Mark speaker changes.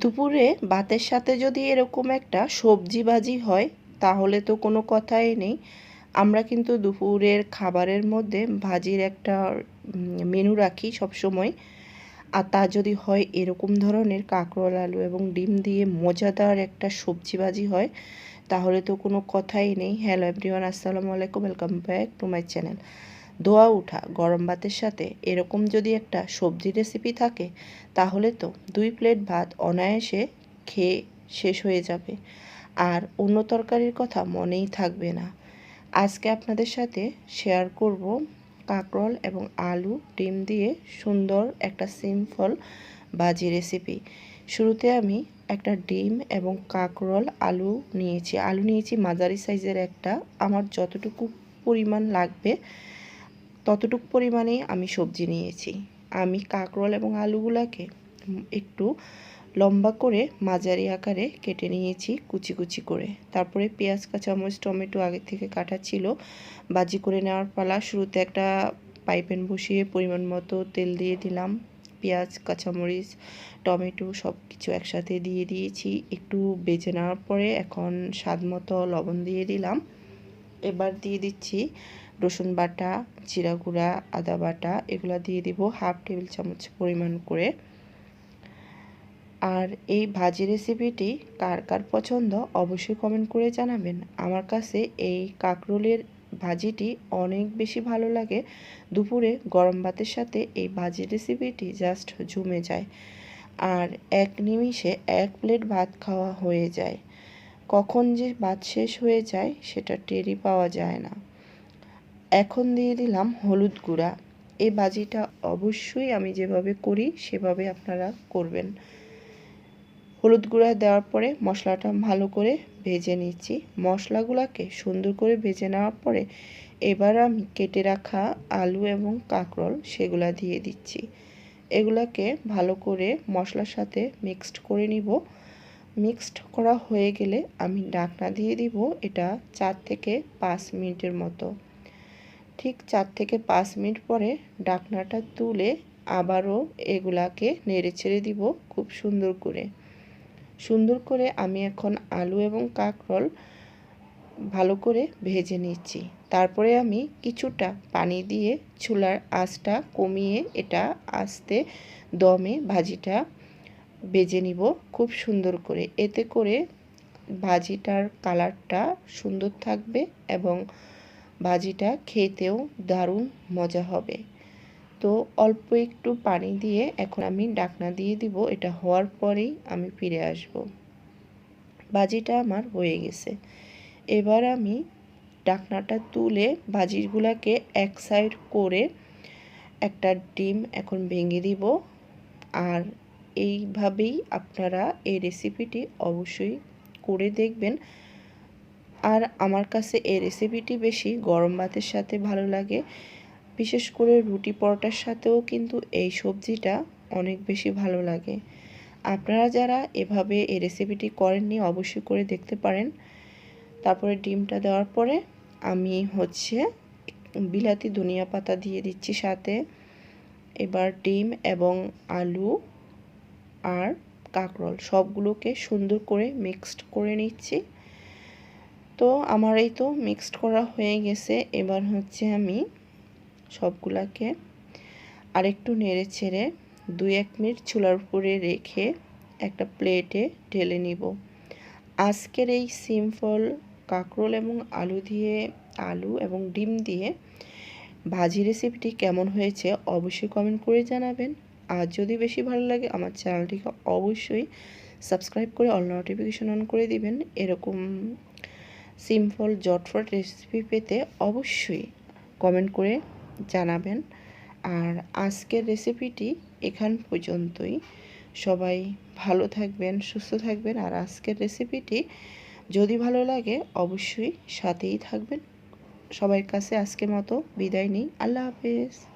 Speaker 1: দুপুরে ভাতের সাথে যদি এরকম একটা সবজি ভাজি হয়, তাহলে তো কোনো কথাই নেই। আমরা কিন্তু দুপুরের খাবারের মধ্যে ভাজির একটা মেনু রাখি সব সময় আর তা যদি হয় এরকম ধরনের কাঁকরোল, আলু এবং ডিম দিয়ে মজাদার একটা সবজি ভাজি হয়, তাহলে তো কোনো কথাই নেই। হ্যালো এভরিওয়ান আসসালামু আলাইকুম welcome back to my channel দোয়া উঠা, গরম ভাতের সাথে এরকম যদি একটা সবজি রেসিপি থাকে, তাহলে তো দুই প্লেট ভাত অনায়াসে খেয়ে শেষ হয়ে যাবে। আর অন্য তরকারির কথা মনেই থাকবে না। আজকে আপনাদের সাথে শেয়ার করব কাঁকরোল এবং আলু ডিম দিয়ে সুন্দর একটা সিম্পল বাজি রেসিপি শুরুতে আমি একটা ডিম এবং কাঁকরোল আলু নিয়েছি। আলু নিয়েছি মাঝারি সাইজের একটা। আমার যতটুকু পরিমাণ লাগবে ততটুক পরিমাণেই আমি সবজি নিয়েছি। আমি কাঁকরোল এবং আলুগুলাকে একটু লম্বা করে মাঝারি আকারে কেটে নিয়েছি কুচি কুচি করে। তারপরে পেঁয়াজ, কাঁচামরিচ, টমেটো আগে থেকে কাটা ছিল। বাজি করে নেওয়ার পালা শুরুতে একটা পাইপেন বসিয়ে পরিমাণ মতো তেল দিয়ে দিলাম। পেঁয়াজ, কাঁচামরিচ, টমেটো সব কিছু একসাথে দিয়ে দিয়েছি। একটু বেজে নেওয়ার পরে এখন স্বাদ মতো লবণ দিয়ে দিলাম। এবার দিয়ে দিচ্ছি রসুন বাটা, জিরা গুঁড়া, আদা বাটা, এগুলো দিয়ে দিব হাফ টেবিল চামচ পরিমাণ করে। আর এই ভাজি রেসিপিটি কার কার পছন্দ অবশ্যই কমেন্ট করে জানাবেন। আমার কাছে এই কাকরোলের ভাজিটি অনেক বেশি ভালো লাগে। দুপুরে গরম ভাতের সাথে এই ভাজি রেসিপিটি জাস্ট জমে যায়। আর এক নিমিষে এক প্লেট ভাত খাওয়া হয়ে যায়। কখন যে ভাত শেষ হয়ে যায় সেটা টেরই পাওয়া যায় না। এখন দিয়ে দিলাম হলুদ গুঁড়া। এই ভাজিটা অবশ্যই আমি যেভাবে করি, সেভাবে আপনারা করবেন। হলুদ গুঁড়া দেওয়ার পরে মশলাটা ভালো করে ভেজে নিচ্ছি। মশলাগুলোকে সুন্দর করে ভেজে নেওয়ার পরে এবার আমি কেটে রাখা আলু এবং কাঁকরোল সেগুলা দিয়ে দিচ্ছি। এগুলাকে ভালো করে মশলার সাথে মিক্সড করে নিব। মিক্সড করা হয়ে গেলে আমি ডাকনা দিয়ে দিব এটা চার থেকে পাঁচ মিনিটের মতো। ঠিক চার থেকে পাঁচ মিনিট পরে ডাকনাটা তুলে আবারও এগুলাকে নেড়ে ছেড়ে দিব খুব সুন্দর করে। সুন্দর করে আমি এখন আলু এবং কাঁকরোল ভালো করে ভেজে নিচ্ছি। তারপরে আমি কিছুটা পানি দিয়ে চুলার আঁচটা কমিয়ে এটা আস্তে দমে ভাজিটা বেজে নিব খুব সুন্দর করে। এতে করে ভাজিটার কালারটা সুন্দর থাকবে এবং ভাজিটা খেতেও দারুণ মজা হবে। তো অল্প একটু পানি দিয়ে এখন আমি ডাকনা দিয়ে দিব, এটা হওয়ার পরেই আমি ফিরে আসব। ভাজিটা আমার হয়ে গেছে। এবার আমি ডাকনাটা তুলে ভাজিগুলাকে এক সাইড করে একটা ডিম এখন ভেঙে দিব। আর এইভাবেই আপনারা এই রেসিপিটি অবশ্যই করে দেখবেন। আর আমার কাছে এই রেসিপিটি বেশি গরম ভাতের সাথে ভালো লাগে। বিশেষ করে রুটি পরোটার সাথেও কিন্তু এই সবজিটা অনেক বেশি ভালো লাগে। আপনারা যারা এভাবে এই রেসিপিটি করেননি অবশ্যই করে দেখতে পারেন। তারপরে ডিমটা দেওয়ার পরে আমি হচ্ছে বিলাতি ধনিয়া পাতা দিয়ে দিচ্ছি সাথে। এবার ডিম এবং আলু আর কাঁকরোল সবগুলোকে সুন্দর করে মিক্সড করে নিচ্ছি। তো আমার এই তো মিক্সড করা হয়ে গেছে। এবার হচ্ছে আমি সবগুলাকে আরেকটু নেড়ে ছেড়ে দুই এক মিনিট চুলার উপরে রেখে একটা প্লেটে ঢেলে নিব। আজকের এই সিম্পল কাঁকরোল এবং আলু দিয়ে, আলু এবং ডিম দিয়ে ভাজি রেসিপিটি কেমন হয়েছে অবশ্যই কমেন্ট করে জানাবেন। আর যদি বেশি ভালো লাগে আমার চ্যানেলটিকে অবশ্যই সাবস্ক্রাইব করে অল নোটিফিকেশন অন করে দিবেন। এরকম সিম্পল, জটফট রেসিপি পেতে অবশ্যই কমেন্ট করে জানাবেন। আর আজকের রেসিপিটি এখান পর্যন্তই। সবাই ভালো থাকবেন, সুস্থ থাকবেন। আর আজকের রেসিপিটি যদি ভালো লাগে, অবশ্যই সাথেই থাকবেন। সবার কাছে আজকের মতো বিদায় নিই। আল্লাহ হাফেজ।